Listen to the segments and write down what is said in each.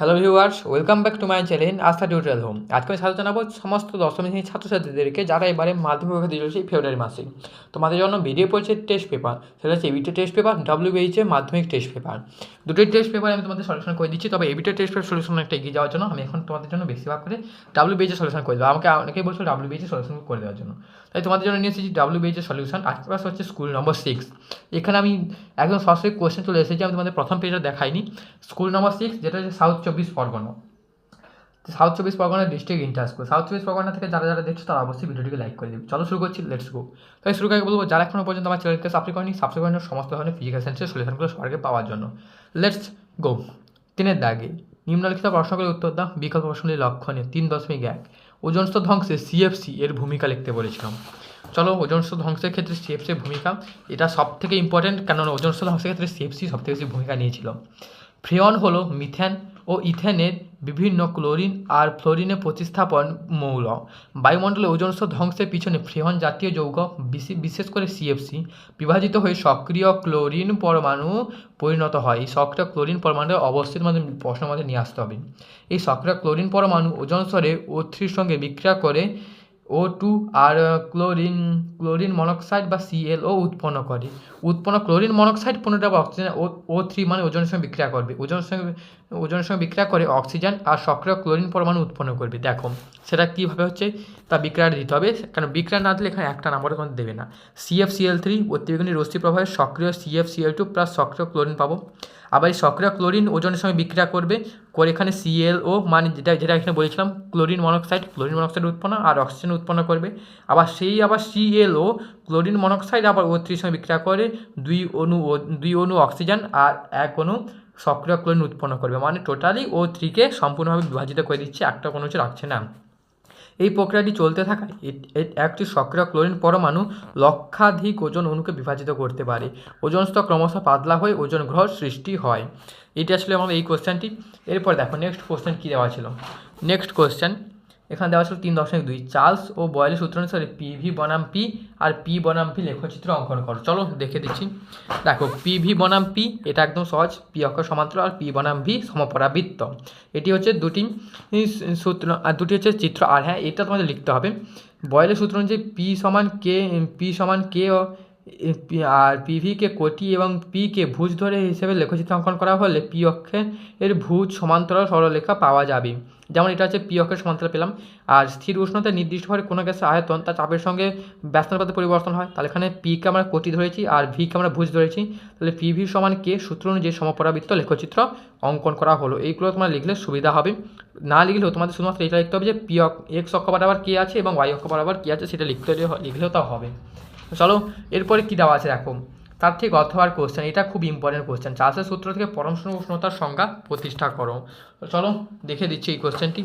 Hello viewers welcome back to my channel Astha tutorial home আজকে আমি সাথে জানাব সমস্ত দশম শ্রেণির ছাত্রছাত্রীদেরকে যারা এবারে মাধ্যমিক পরীক্ষা দিয়ে চলেছে ফেব্রুয়ারি মাসে। তোমাদের জন্য বেরিয়ে পড়ছে টেস্ট পেপার সেটা হচ্ছে এবিটি টেস্ট পেপার ডাব্লিউবিএইচে মাধ্যমিক টেস্ট পেপার দুটোই টেস্ট পেপার আমি তোমাদের সলিউশন করে দিচ্ছি, তবে এবিটি টেস্ট পেপার সলিউশন একটা এগিয়ে যাওয়ার জন্য আমি এখন তোমাদের জন্য বেশিরভাগ করে ডাব্লিউবিএইচে সলিউশন করে দেবো। আমাকে অনেকেই বলছো ডাব্লিউবিএইচে সলিউশন করে দেওয়ার জন্য। তাই তোমাদের জন্য নিয়ে এসেছি ডাব্লিউবিএইচের সলিউশন আজকে ক্লাস হচ্ছে স্কুল নম্বর সিক্স এখানে আমি একদম সরাসরি কোয়েশ্চেন চলে এসেছি, আমি তোমাদের প্রথম পেজে দেখাইনি। স্কুল নম্বর সিক্স যেটা হচ্ছে south Chabbish Pargana. South Chabbish Pargana district inter school south Chabbish Pargana থেকে যারা যারা দেখছ, তারা অবশ্যই ভিডিওটিকে লাইক করে দিবে। চলো শুরু করছি লেটস গো তাই শুরু করে বলব, যারা এখনও পর্যন্ত আমার চ্যানেলকে সাবস্ক্রাইব করেনি সাবস্ক্রাইব করেন সমস্ত ধরনের ফিজিক্যাল সায়েন্সের সলিউশনগুলো সবাইকে পাওয়ার জন্য। লেটস গো তিনের দাগে, নিম্নলিখিত প্রশ্নগুলির উত্তর দাও। বিকল্প প্রশ্নগুলির লক্ষণে তিন দশমিক এক। ওজন ধ্বংসে সিএফসি এর ভূমিকা লিখতে বলেছিলাম। চলো ওজন ধ্বংসের ক্ষেত্রে সিএফসির ভূমিকা। এটা সব থেকে ইম্পর্টেন্ট কেননা ওজন স্তর ধ্বংসের ক্ষেত্রে সিএফসি সব থেকে বেশি ভূমিকা নিয়েছিল। ফ্রেয়ন হলো মিথেন ও ইথেনের বিভিন্ন ক্লোরিন আর ফ্লোরিনে প্রতিস্থাপন মৌল। বায়ুমণ্ডলে ওজন স্তর ধ্বংসের পিছনে ফ্রেহন জাতীয় যৌগ, বিশে- বিশেষ করে সিএফসি বিভাজিত হয়ে সক্রিয় ক্লোরিন পরমাণু পরিণত হয়। এই সক্রিয় ক্লোরিন পরমাণু অবস্থিত মধ্যে প্রশ্নের মধ্যে নিয়ে আসতে হবে। এই সক্রিয় ক্লোরিন পরমাণু ওজন স্তরে ও সঙ্গে বিক্রিয়া করে ও টু আর ক্লোরিন ক্লোরিন মনোক্সাইড বা সিএলও উৎপন্ন করে। উৎপন্ন ক্লোরিন মনোক্সাইড আবার অক্সিজেন ও থ্রি মানে ওজনের সঙ্গে বিক্রিয়া করবে। ওজনের সঙ্গে ওজনের সঙ্গে বিক্রিয়া করে অক্সিজেন আর সক্রিয় ক্লোরিন পরমাণু উৎপন্ন করবে। দেখো, সেটা কীভাবে হচ্ছে তা বিক্রিয়াটা দিতে হবে। কারণ বিক্রিয়া না দিলে এখানে একটা নাম্বার কোনো দেবে না। সিএফ সিএল থ্রি অতিবেগুনি রশ্মি প্রবাহে সক্রিয় সিএফ সিএল টু প্লাস সক্রিয় ক্লোরিন পাবো। আবার এই সক্রিয় ক্লোরিন ওজনের সঙ্গে বিক্রিয়া করবে। করে এখানে সিএলও মানে যেটা যেটা এখানে বলেছিলাম, ক্লোরিন মনোক্সাইড ক্লোরিন মনোক্সাইড উৎপন্ন, আর অক্সিজেন উৎপন্ন করবে। আবার সেই আবার সিএলও ক্লোরিন মনোক্সাইড আবার ও থ্রির সঙ্গে বিক্রিয়া করে, দুই অণু দুই অণু অক্সিজেন আর এক অণু সক্রিয় ক্লোরিন উৎপন্ন করবে। মানে টোটালি ও থ্রিকে সম্পূর্ণভাবে বিভাজিত করে দিচ্ছে একটা কোনো কিছু রাখছে না। এই প্রক্রিয়াটি চলতে থাকায় একটি সক্রিয় ক্লোরিন পরমাণু লক্ষাধিক ওজন অণুকে বিভাজিত করতে পারে। ওজন স্তর ক্রমশ পাতলা হয়ে ওজন গ্রহ সৃষ্টি হয়। এটি আসলে আমাদের এই কোশ্চেনটি এরপর দেখো নেক্সট কোশ্চেন কী দেওয়া ছিল? নেক্সট কোশ্চেন এখানে দেওয়া ছিল তিন দশমিক দুই। চার্লস ও বয়েলের সূত্র অনুসারে পি ভি বনাম পি আর পি বনাম পি লেখচিত্র অঙ্কন করো। চলো দেখে দিচ্ছি। দেখো, পি ভি বনাম পি, এটা একদম সহজ। পি অক্ষর সমান্তর আর পি বনাম ভি সমপরাবৃত্ত। এটি হচ্ছে দুটি সূত্র, আর দুটি হচ্ছে চিত্র। আর হ্যাঁ এটা তোমাদের লিখতে হবে। বয়েলের সূত্র অনুযায়ী পি সমান কে, পি সমান কে ও আর পিভিকে কোটি এবং পিকে ভুজ ধরে হিসেবে লেখচিত্র অঙ্কন করা হলে পি অক্ষের এর ভুজ সমান্তরাল সরলরেখা পাওয়া যাবে। যেমন এটা হচ্ছে পি অক্ষের সমান্তরাল পেলাম। আর স্থির উষ্ণতায় নির্দিষ্টভাবে কোনো গ্যাসের আয়তন তার চাপের সঙ্গে ব্যস্তানুপাতে পরিবর্তন হয়। তাহলে এখানে পিকে আমরা কোটি ধরেছি আর ভিকে আমরা ভুজ ধরেছি। তাহলে পিভি সমান কে সূত্র অনুযায়ী সমপরাবৃত্ত লেখচিত্র অঙ্কন করা হলো। এইগুলো তোমরা লিখলে সুবিধা হবে। না লিখলেও তোমাদের শুধুমাত্র এটা লিখতে হবে যে পি এক্স অক্ষ বরাবর কে আছে এবং ওয়াই অক্ষ বরাবর কে আছে, সেটা লিখতে লিখলেও তা হবে। চলো, এরপরে কী দেওয়া আছে দেখো। তার ঠিক অথবা কোশ্চেন এটা খুব ইম্পর্টেন্ট কোশ্চেন চাষের সূত্র থেকে পরমশূন্য উষ্ণতার সংজ্ঞা প্রতিষ্ঠা করো। চলো, দেখে দিচ্ছি এই কোশ্চেনটি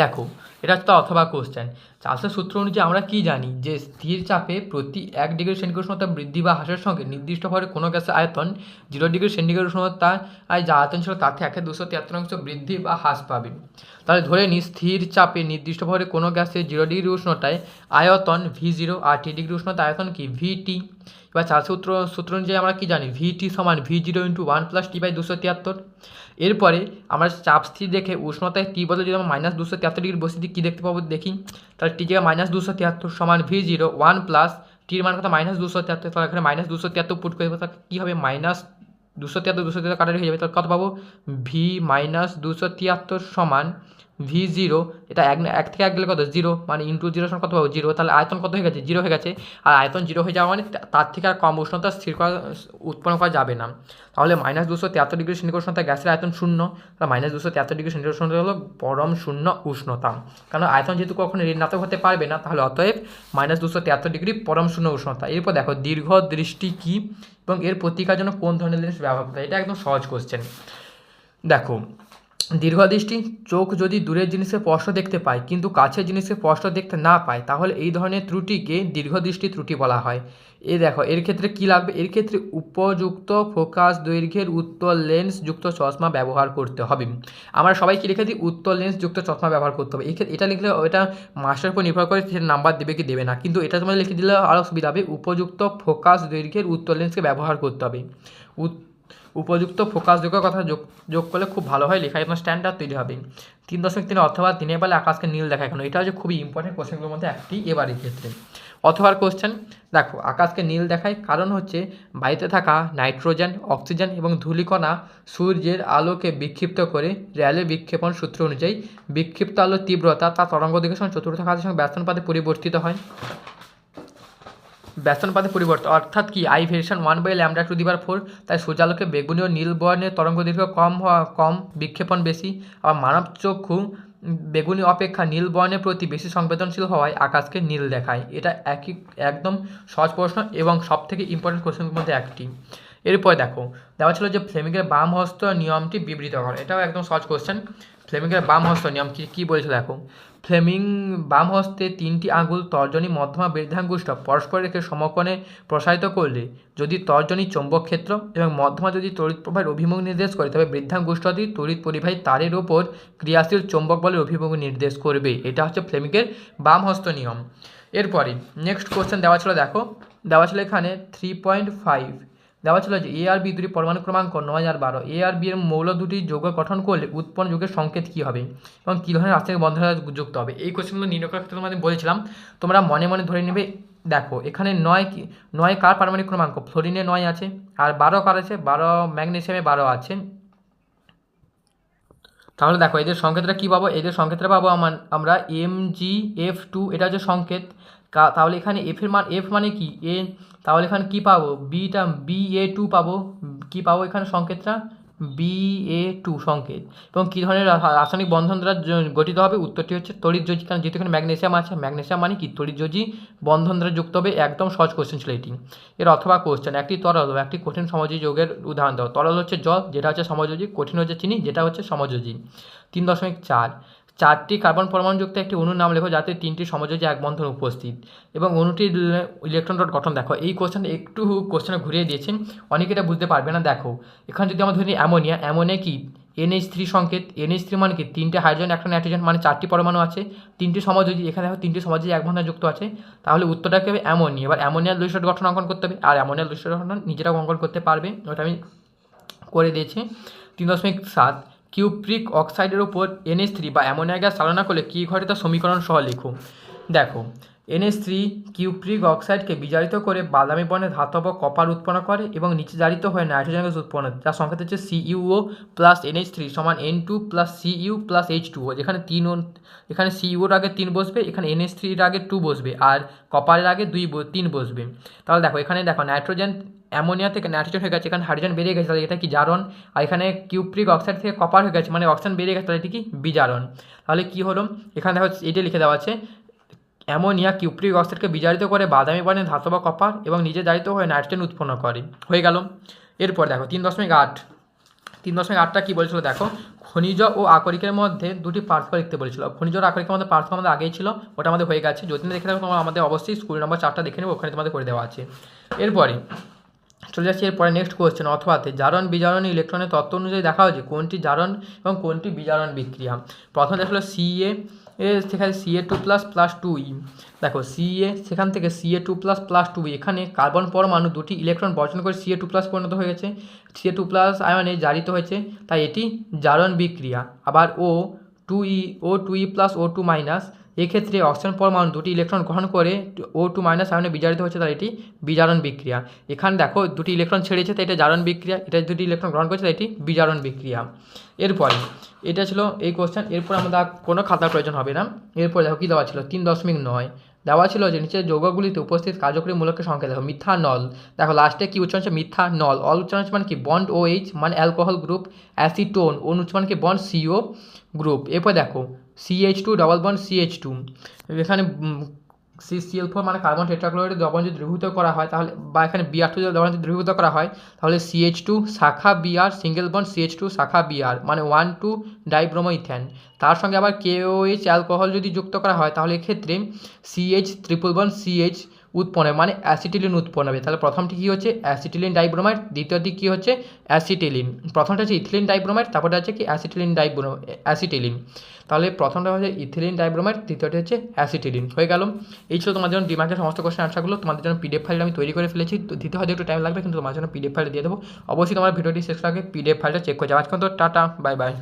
দেখো, এটা হচ্ছে অথবা কোশ্চেন চাষের সূত্র অনুযায়ী আমরা কি জানি যে, স্থির চাপে প্রতি এক ডিগ্রি সেন্টিগ্রেড উষ্ণতা বৃদ্ধি বা হ্রাসের সঙ্গে নির্দিষ্ট নির্দিষ্টভাবে কোনো গ্যাসের আয়তন জিরো ডিগ্রি সেন্টিগ্রেড উষ্ণতা যা আয়তন ছিল তার থেকে একে দুশো তিয়াত্তর অংশ বৃদ্ধি বা হ্রাস পাবে। তাহলে ধরে নিই স্থির চাপে নির্দিষ্ট নির্দিষ্টভাবে কোনো গ্যাসের জিরো ডিগ্রি উষ্ণতায় আয়তন ভি জিরো আর টি ডিগ্রি উষ্ণতা আয়তন কি? ভি টি এবার চার সূত্র সূত্র অনুযায়ী আমরা কি জানি? ভি টি সমান V zero into one plus T by দুশো তিয়াত্তর এরপরে আমরা চাপ স্থির দেখে উষ্ণতায় টি বদলে যদি আমরা মাইনাস দুশো তিয়াত্তর ডিগ্রি বসে দিই কী দেখতে পাবো দেখি, তাহলে টি জায়গায় মাইনাস দুশো তিয়াত্তর সমান ভি জিরো ওয়ান প্লাস টির মান কথা মাইনাস দুশো তিয়াত্তর, তাহলে এখানে মাইনাস দুশো তিয়াত্তর পুট করে তাহলে কী হবে? মাইনাস দুশো তিয়াত্তর দুশো তিয়াত্তর কাটারি হয়ে যাবে, তাহলে কত পাবো? ভি মাইনাস দুশো তিয়াত্তর সমান ভি জিরো এটা এক এক থেকে এক গেলে কত? জিরো মানে ইন্টু জিরো সমান কত পাবো? জিরো তাহলে আয়তন কত হয়ে গেছে? জিরো হয়ে গেছে। আর আয়তন জিরো হয়ে যাওয়া মানে তার থেকে আর কম উষ্ণতা স্থির করা, উৎপন্ন করা যাবে না। তাহলে মাইনাস দুশো তিয়াত্তর ডিগ্রি সেন্টিগ্রেড উষ্ণতা গ্যাসের আয়তন শূন্য। তাহলে মাইনাস দুশো তিয়াত্তর ডিগ্রি সেন্টিগ্রেড উষ্ণতা হলো পরম শূন্য উষ্ণতা। কারণ আয়তন যেহেতু কখনো ঋণাত্মক হতে পারবে না, তাহলে অতএব মাইনাস দুশো তিয়াত্তর ডিগ্রি পরম শূন্য উষ্ণতা। এরপর দেখো, দীর্ঘ দৃষ্টি কী এবং এর প্রতিকার জন্য কোন ধরনের লেন্স ব্যবহার করতে হয় এটা একদম সহজ কোশ্চেন দেখো দীর্ঘদৃষ্টি চোখ যদি দূরের জিনিসকে স্পষ্ট দেখতে পায়, কিন্তু কাছের জিনিসকে স্পষ্ট দেখতে না পায়, তাহলে এই ধরনের ত্রুটিকে দীর্ঘদৃষ্টি ত্রুটি বলা হয়। এ দেখো, এর ক্ষেত্রে কী লাগবে? এর ক্ষেত্রে উপযুক্ত ফোকাস দৈর্ঘ্যের উত্তর লেন্স যুক্ত চশমা ব্যবহার করতে হবে। আমরা সবাই কি লিখে দিই উত্তর লেন্স যুক্ত চশমা ব্যবহার করতে হবে। এই ক্ষেত্রে এটা লিখলে এটা মাস্টারের উপর নির্ভর করে সে নাম্বার দেবে কি দেবে না। কিন্তু এটা তোমার লিখে দিলে আরও সুবিধা হবে। উপযুক্ত ফোকাস দৈর্ঘ্যের উত্তর লেন্সকে ব্যবহার করতে হবে। উপযুক্ত ফোকাসযোগ্য কথা যোগ যোগ করলে খুব ভালো হয়, লেখায় আপনার স্ট্যান্ডার্ড তৈরি হবে। তিন দশমিক তিন অথবা দিনের বেলা আকাশকে নীল দেখায় কেন এটা হচ্ছে খুবই ইম্পর্টেন্ট কোশ্চেনগুলোর মধ্যে একটি এবারের ক্ষেত্রে। অথবার কোশ্চেন দেখো, আকাশকে নীল দেখায় কারণ হচ্ছে বায়ুতে থাকা নাইট্রোজেন অক্সিজেন এবং ধূলিকণা সূর্যের আলোকে বিক্ষিপ্ত করে র্যালে বিক্ষেপণ সূত্র অনুযায়ী বিক্ষিপ্ত আলোর তীব্রতা তা তরঙ্গ দিকের সঙ্গে চতুর্থ ঘাতের সঙ্গে ব্যস্তনপাতে পরিবর্তিত হয়। ব্যস্তনপাতে পরিবর্তন, অর্থাৎ কি I variation one by lambda two দিবার ফোর তাই সূর্যালোকে বেগুনি ও নীল বর্ণের তরঙ্গ দীর্ঘ কম কম বিক্ষেপণ বেশি, আবার মানব চক্ষু বেগুনি অপেক্ষা নীল বর্ণের প্রতি বেশি সংবেদনশীল হওয়ায় আকাশকে নীল দেখায়। এটা একই, একদম সহজ প্রশ্ন এবং সবথেকে ইম্পর্টেন্ট কোশ্চেনের মধ্যে একটি। এরপর দেখো, দেওয়া ছিল যে ফ্লেমিংয়ের বাম হস্ত নিয়মটি বিবৃত কর। এটাও একদম সহজ কোশ্চেন ফ্লেমিংয়ের বাম হস্ত নিয়ম কী কী বলেছে দেখো? ফ্লেমিং বাম হস্তে তিনটি আঙুল তর্জনী মধ্যমা বৃদ্ধাঙ্গুষ্ঠ পরস্পর রেখে সমকোণে প্রসারিত করলে যদি তর্জনী চৌম্বক ক্ষেত্র এবং মধ্যমা যদি তড়িৎ প্রবাহের অভিমুখ নির্দেশ করে, তবে বৃদ্ধাঙ্গুষ্ঠটি তড়িৎ পরিবাহী তারের ওপর ক্রিয়াশীল চৌম্বক বলের অভিমুখ নির্দেশ করবে। এটা হচ্ছে ফ্লেমিংয়ের বাম হস্ত নিয়ম। এরপরে নেক্সট কোশ্চেন দেওয়া ছিল দেখো, দেওয়া ছিল এখানে থ্রি পয়েন্ট ফাইভ দেওয়া ছিল যে এ আর বি দুটি পরমাণু ক্রমাঙ্ক নয় আর বারো। এ আর বি এর মৌল দুটি যৌগ গঠন করলে উৎপন্ন যুগের সংকেত কী হবে এবং কী ধরনের রাসায়নিক বন্ধন যুক্ত হবে? এই কোশ্চেনগুলো নির্ণয় ক্ষেত্রে আমি বলেছিলাম। তোমরা মনে মনে ধরে নেবে, দেখো, এখানে নয় কি, নয় কার পারমাণবিক ক্রমাঙ্ক? ফ্লোরিনে নয় আছে, আর বারো কার আছে? বারো ম্যাগনেসিয়ামে বারো আছে। তাহলে দেখো, এদের সংকেতটা কী পাবো? এদের সংকেতটা পাবো আমার আমরা এম জি এফ টু এটা হচ্ছে সংকেত। তাহলে এখানে এফের মান এফ মানে কি? এ তাহলে এখানে কি পাবো? বিটা বি এ টু পাবো। কি পাবো এখানে সংকেতটা? বি এ টু সংকেত। এবং কী ধরনের রাসায়নিক বন্ধন দ্বারা গঠিত হবে? উত্তরটি হচ্ছে তড়িৎ কারণ যেহেতু এখানে ম্যাগনেসিয়াম আছে, ম্যাগনেসিয়াম মানে কি? তড়িৎ বন্ধন দ্বারা যুক্ত হবে একদম সহজ কোশ্চেন ছিল এটি। এর অথবা কোশ্চেন একটি তরল একটি কঠিন সমযোজী যৌগের উদাহরণ দাও। তরল হচ্ছে জল, যেটা হচ্ছে সমযোজী, কঠিন হচ্ছে চিনি, যেটা হচ্ছে সমযোজী। তিন দশমিক চার চারটি কার্বন পরমাণুযুক্ত একটি অণুর নাম লেখো, যাতে তিনটি সমযোজী এক বন্ধন উপস্থিত। এবং অণুটির ইলেকট্রন ডট গঠন দেখো। এই কোশ্চেন একটু কোশ্চেনে ঘুরিয়ে দিয়েছেন, অনেকে এটা বুঝতে পারবে না, দেখো। এখানে যদি আমরা ধরি অ্যামোনিয়া অ্যামোনিয়া কি? এনএইচ থ্রি সংকেত এনএইচ থ্রি মানে কি? তিনটে হাইড্রোজেন একটা নাইট্রোজেন মানে চারটি পরমাণু আছে। তিনটি সমযোজী, এখানে দেখো তিনটি সমযোজী এক বন্ধনে যুক্ত আছে। তাহলে উত্তরটা কি হবে? অ্যামোনিয়া। এবার অ্যামোনিয়ার লুইসড গঠন অঙ্কন করতে হবে। আর অ্যামোনিয়ার লুইসড গঠন নিজেরাও অঙ্কন করতে পারবে। ওটা আমি করে দিয়েছি। তিন দশমিক সাত। কিউপ্রিক অক্সাইডের উপর এনএস থ্রি বা অ্যামোনিয়া গ্যাস চালনা করলে কী ঘটে তা সমীকরণ সহ লিখো দেখো এনএস থ্রি কিউপ্রিক অক্সাইডকে বিজারিত করে বাদামি বর্ণের ধাতব কপার উৎপন্ন করে এবং নিচে জারিত হয়ে নাইট্রোজেন গ্যাস উৎপন্ন। যার সংকেত হচ্ছে সিইউও প্লাস এনএইচ থ্রি সমান N two plus Cu plus H two যেখানে তিন এখানে সিইউর আগে তিন বসবে, এখানে এনএস থ্রির আগে টু বসবে, আর কপারের আগে দুই তিন বসবে তাহলে দেখো, এখানে দেখো, নাইট্রোজেন অ্যামোনিয়া থেকে নাইট্রোজেন হয়ে গেছে, এখানে হাইড্রোজেন বেরিয়ে গেছে, তাহলে এটা কি জারণ? আর এখানে কিউপ্রিক অক্সাইড থেকে কপার হয়ে গেছে মানে অক্সিজেন বেরিয়ে গেছে, তাহলে এটি কি বিজারণ? তাহলে কি হলো? এখানে দেখো এটা লিখে দেওয়া আছে, অ্যামোনিয়া কিউপ্রিক অক্সাইডকে বিজারিত করে বাদামি বর্ণের ধাতু বা কপার এবং নিজে জারিত হয়ে নাইট্রোজেন উৎপন্ন করে। হয়ে গেল। এরপর দেখো, তিন দশমিক আট। তিন দশমিক আটটা কী বলেছিল? দেখো, খনিজ ও আকরিকের মধ্যে দুটি পার্থক্য লিখতে বলেছিল। খনিজ ও আকরিকের মধ্যে পার্থক্য আমাদের আগেই ছিল, ওটা আমাদের হয়ে গেছে। যদি না দেখে থাকো তোমরা আমাদের অবশ্যই স্কুল নম্বর চারটা দেখে নেব, ওখানে তোমাদের করে দেওয়া আছে। এরপরে চলে যাচ্ছি এরপরে নেক্সট কোয়েশ্চেন অথবাতে জারণ বিজারণ ইলেকট্রনের তত্ত্ব অনুযায়ী দেখা হয়েছে কোনটি জারণ এবং কোনটি বিজারণ বিক্রিয়া? প্রথমে দেখা হলো সিএ এ সেখানে Ca two plus plus two e দেখো সিএ সেখান থেকে Ca two plus plus two এখানে কার্বন পরমাণু দুটি ইলেকট্রন বর্জন করে সিএ টু প্লাস পরিণত হয়ে গেছে। সিএ টু প্লাস আয়নে জারিত হয়েছে, তাই এটি জারণ বিক্রিয়া। আবার O two e O two e plus O two minus এক্ষেত্রে অক্সিজেন পরমাণু দুটি ইলেকট্রন গ্রহণ করে ও টু মাইনাস আয়নে বিজারিত হচ্ছে তাই এটি বিজারণ বিক্রিয়া। এখানে দেখো দুটি ইলেকট্রন ছেড়েছে, তাই এটা জারণ বিক্রিয়া, এটা দুটি ইলেকট্রন গ্রহণ করছে, তাই এটি বিজারণ বিক্রিয়া। এরপরে, এটা ছিল এই কোশ্চেন এরপর আমাদের কোনো খাতার প্রয়োজন হবে না। এরপর দেখো কী দেওয়া ছিল? তিন দশমিক নয়। দেওয়া ছিল যে নিচের যৌগগুলিতে উপস্থিত কার্যকরী মূলকের সংখ্যা দেখো মিথ্যা নল দেখো লাস্টে কি উচ্চারণ হচ্ছে? মিথ্যা নল অল উচ্চারণ হচ্ছে মানে কি? বন্ড ও এইচ মানে অ্যালকোহল গ্রুপ অ্যাসিটোন অনু হচ্ছে মানে কি? বন্ড সিও গ্রুপ এরপর দেখো CH two double bond CH two এখানে সি সিএল ফোর মানে কার্বন টেট্রাক্লোরাইড দ্রবণ যদি দ্রবীভূত করা হয়, তাহলে, বা এখানে বিআর টু দ্রবণ যদি দ্রবীভূত করা হয়, তাহলে সিএইচ টু শাখা Br single bond CH two শাখা বিআর মানে ওয়ান টু ডাইব্রোমোইথ্যান তার সঙ্গে আবার কেওএইচ অ্যালকোহল যদি যুক্ত করা হয়, তাহলে এক্ষেত্রে সিএইচ ত্রিপল বন্ড সিএইচ উৎপন্ন হবে মানে অ্যাসিটিলিন উৎপন্ন হবে। তাহলে প্রথমটি কী হচ্ছে? অ্যাসিটিলিন ডাইব্রোমাইড, দ্বিতীয়টি কী হচ্ছে? অ্যাসিটিলিন। প্রথমটা হচ্ছে ইথিলিন ডাইব্রোমাইড, তারপরটা হচ্ছে কি? Acetylene dibro, acetylene. তাহলে প্রথমটা হচ্ছে ইথিলিন ডাইব্রোমাইড, দ্বিতীয়টি হচ্ছে অ্যাসিটিলিন। হয়ে গেল। এই ছিল তোমাদের জন্য ডিমার্কের সমস্ত কোশ্চেন আনসারগুলো তোমাদের জন্য পিডিএফ ফাইল আমি তৈরি করে ফেলেছি। দিতে হয়তো একটু টাইম লাগবে, কিন্তু তোমার জন্য পিডিএফ ফাইল দিয়ে দেবো। অবশ্যই তোমার ভিডিওটি শেষ আগে পিডিএফ ফাইলটা চেক করে যাও। আজকে তো টাটা বাই বাই